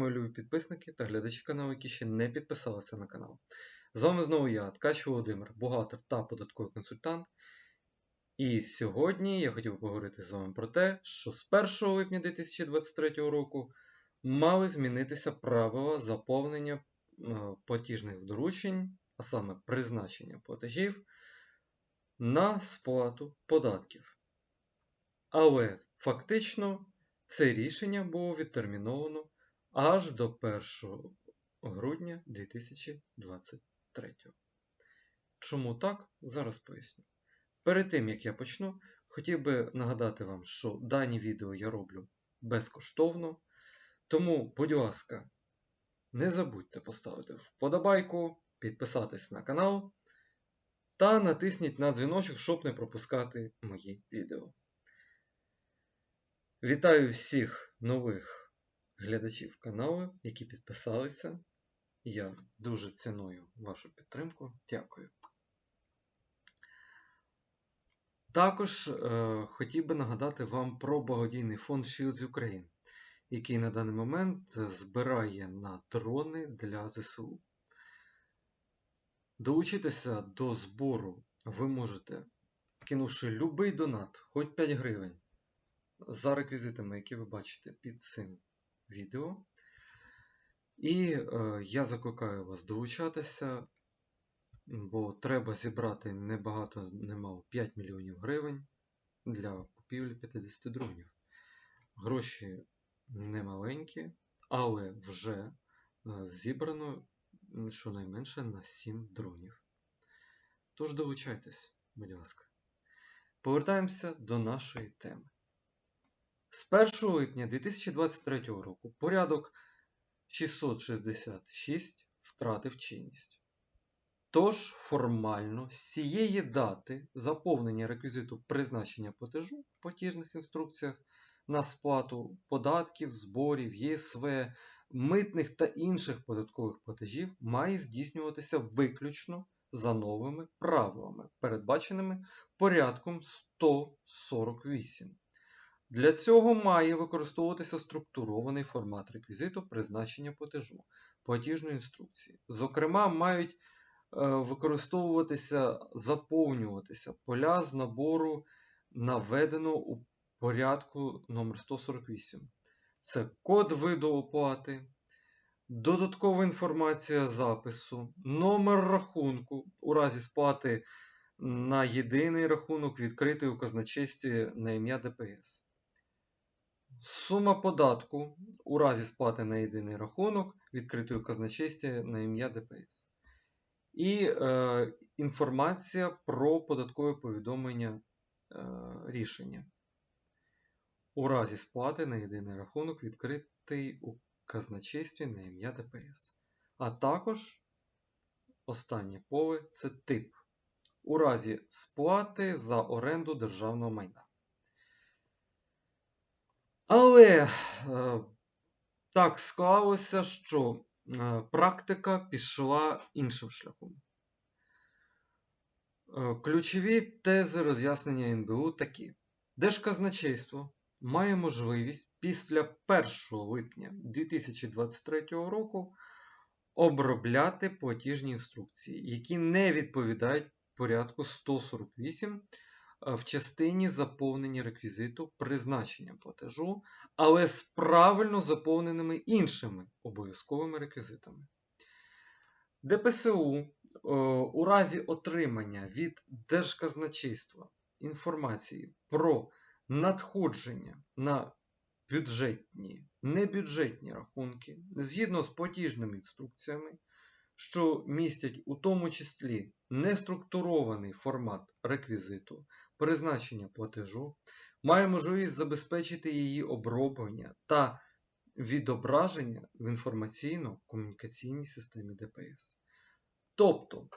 мої любі підписники та глядачі каналу, які ще не підписалися на канал. З вами знову я, Ткач Володимир, бухгалтер та податковий консультант. І сьогодні я хотів поговорити з вами про те, що з 1 липня 2023 року мали змінитися правила заповнення е, платіжних доручень, а саме призначення платежів на сплату податків. Але фактично це рішення було відтерміновано аж до 1 грудня 2023. Чому так? Зараз поясню. Перед тим як я почну, хотів би нагадати вам, що дані відео я роблю безкоштовно. Тому, будь ласка, не забудьте поставити вподобайку, підписатись на канал та натисніть на дзвіночок, щоб не пропускати мої відео. Вітаю всіх нових глядачів каналу, які підписалися. Я дуже ціную вашу підтримку. Дякую. Також е, хотів би нагадати вам про благодійний фонд Shields Ukraine, який на даний момент збирає на дрони для ЗСУ. Долучитися до збору ви можете, кинувши будь-який донат, хоч 5 гривень, за реквізитами, які ви бачите під цим відео. І е, я закликаю вас долучатися, бо треба зібрати небагато, немало 5 мільйонів гривень для купівлі 50 дронів. Гроші немаленькі, але вже е, зібрано щонайменше на 7 дронів. Тож долучайтесь, будь ласка. Повертаємося до нашої теми. З 1 липня 2023 року порядок 666 втратив чинність. Тож, формально з цієї дати заповнення реквізиту призначення платежу в платіжних інструкціях на сплату податків, зборів, ЄСВ, митних та інших податкових платежів має здійснюватися виключно за новими правилами, передбаченими порядком 148. Для цього має використовуватися структурований формат реквізиту призначення платежу, платіжної інструкції. Зокрема, мають е, використовуватися, заповнюватися поля з набору, наведено у порядку номер 148 Це код виду оплати, додаткова інформація запису, номер рахунку у разі сплати на єдиний рахунок відкритий у казначействі на ім'я ДПС. Сума податку у разі сплати на єдиний рахунок відкритий у казначействі на ім'я ДПС. І е, інформація про податкове повідомлення е, рішення. У разі сплати на єдиний рахунок відкритий у казначействі на ім'я ДПС. А також останнє поле це тип. У разі сплати за оренду державного майна. Але е, так склалося, що е, практика пішла іншим шляхом. Е, ключові тези роз'яснення НБУ такі: Держказначейство має можливість після 1 липня 2023 року обробляти платіжні інструкції, які не відповідають порядку 148 в частині заповнення реквізиту призначення платежу, але з правильно заповненими іншими обов'язковими реквізитами. ДПСУ у разі отримання від Держказначейства інформації про надходження на бюджетні, небюджетні рахунки згідно з платіжними інструкціями, що містять у тому числі неструктурований формат реквізиту, призначення платежу, має можливість забезпечити її оброблення та відображення в інформаційно-комунікаційній системі ДПС. Тобто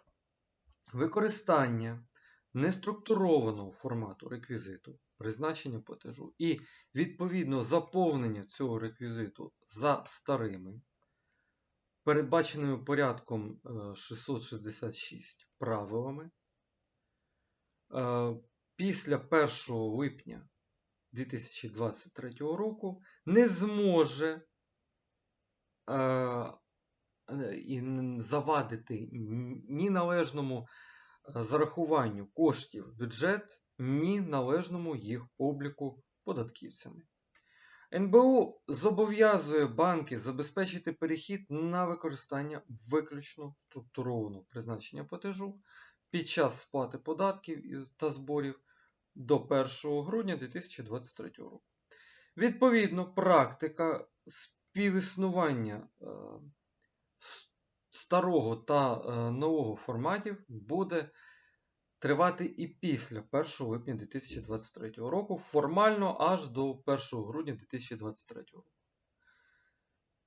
використання неструктурованого формату реквізиту, призначення платежу і відповідно заповнення цього реквізиту за старими, передбаченими порядком 666 правилами. Е, після 1 липня 2023 року не зможе і завадити ні належному е, зарахуванню коштів в бюджет, ні належному їх обліку податківцями. НБУ зобов'язує банки забезпечити перехід на використання виключно структурованого призначення платежу під час сплати податків та зборів до 1 грудня 2023 року. Відповідно, практика співіснування е, старого та е, нового форматів буде тривати і після 1 липня 2023 року, формально аж до 1 грудня 2023 року.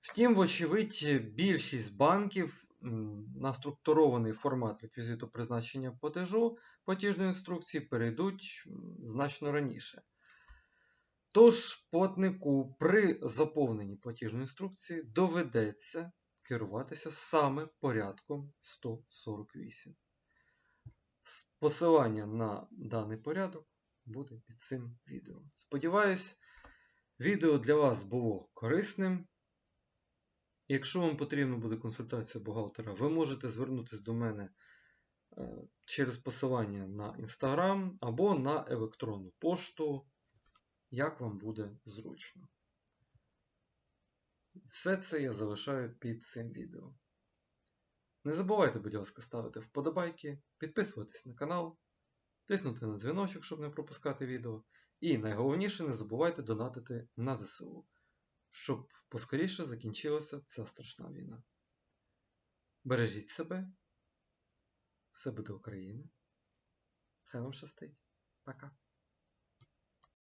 Втім, вочевидь, більшість банків на структурований формат реквізиту призначення платежу платіжної інструкції перейдуть значно раніше. Тож платнику при заповненні платіжної інструкції доведеться керуватися саме порядком 148. Посилання на даний порядок буде під цим відео. Сподіваюсь, відео для вас було корисним. Якщо вам потрібна буде консультація бухгалтера, ви можете звернутися до мене е, через посилання на Instagram або на електронну пошту, як вам буде зручно. Все це я залишаю під цим відео. Не забувайте, будь ласка, ставити вподобайки, підписуватись на канал, тиснути на дзвіночок, щоб не пропускати відео. І найголовніше, не забувайте донатити на ЗСУ, щоб поскоріше закінчилася ця страшна війна. Бережіть себе, все буде Україна. Хай вам щастить. Пока.